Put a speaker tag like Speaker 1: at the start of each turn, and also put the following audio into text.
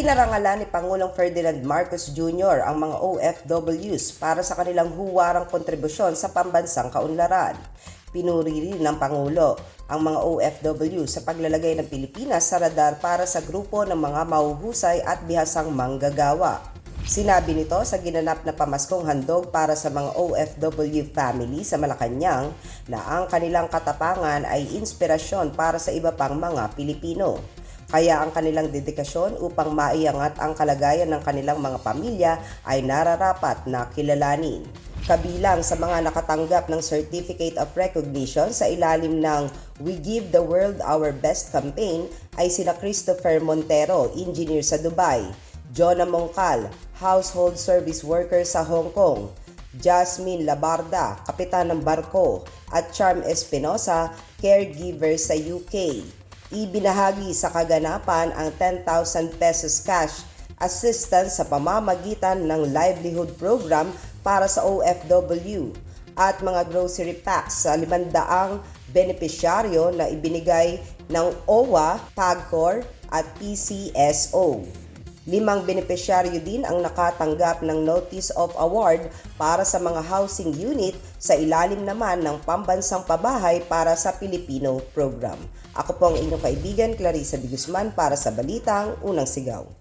Speaker 1: Pinarangalan ni Pangulong Ferdinand Marcos Jr. ang mga OFWs para sa kanilang huwarang kontribusyon sa pambansang kaunlaran. Pinuri rin ng Pangulo ang mga OFW sa paglalagay ng Pilipinas sa radar para sa grupo ng mga mahuhusay at bihasang manggagawa. Sinabi nito sa ginanap na pamaskong handog para sa mga OFW family sa Malacanang na ang kanilang katapangan ay inspirasyon para sa iba pang mga Pilipino. Kaya ang kanilang dedikasyon upang maiangat ang kalagayan ng kanilang mga pamilya ay nararapat na kilalanin. Kabilang sa mga nakatanggap ng Certificate of Recognition sa ilalim ng We Give the World Our Best campaign ay sina Christopher Montero, engineer sa Dubai, Jonah Mongkal, household service worker sa Hong Kong, Jasmine Labarda, kapitan ng barko, at Charm Espinosa, caregiver sa UK. Ibinahagi sa kaganapan ang 10,000 pesos cash assistance sa pamamagitan ng livelihood program para sa OFW at mga grocery packs sa 500 benepisyaryo na ibinigay ng OWA, PAGCOR at PCSO. Limang benepisyaryo din ang nakatanggap ng Notice of Award para sa mga housing unit sa ilalim naman ng Pambansang Pabahay para sa Pilipino Program. Ako po ang inyong kaibigan Clarissa de Guzman para sa Balitang Unang Sigaw.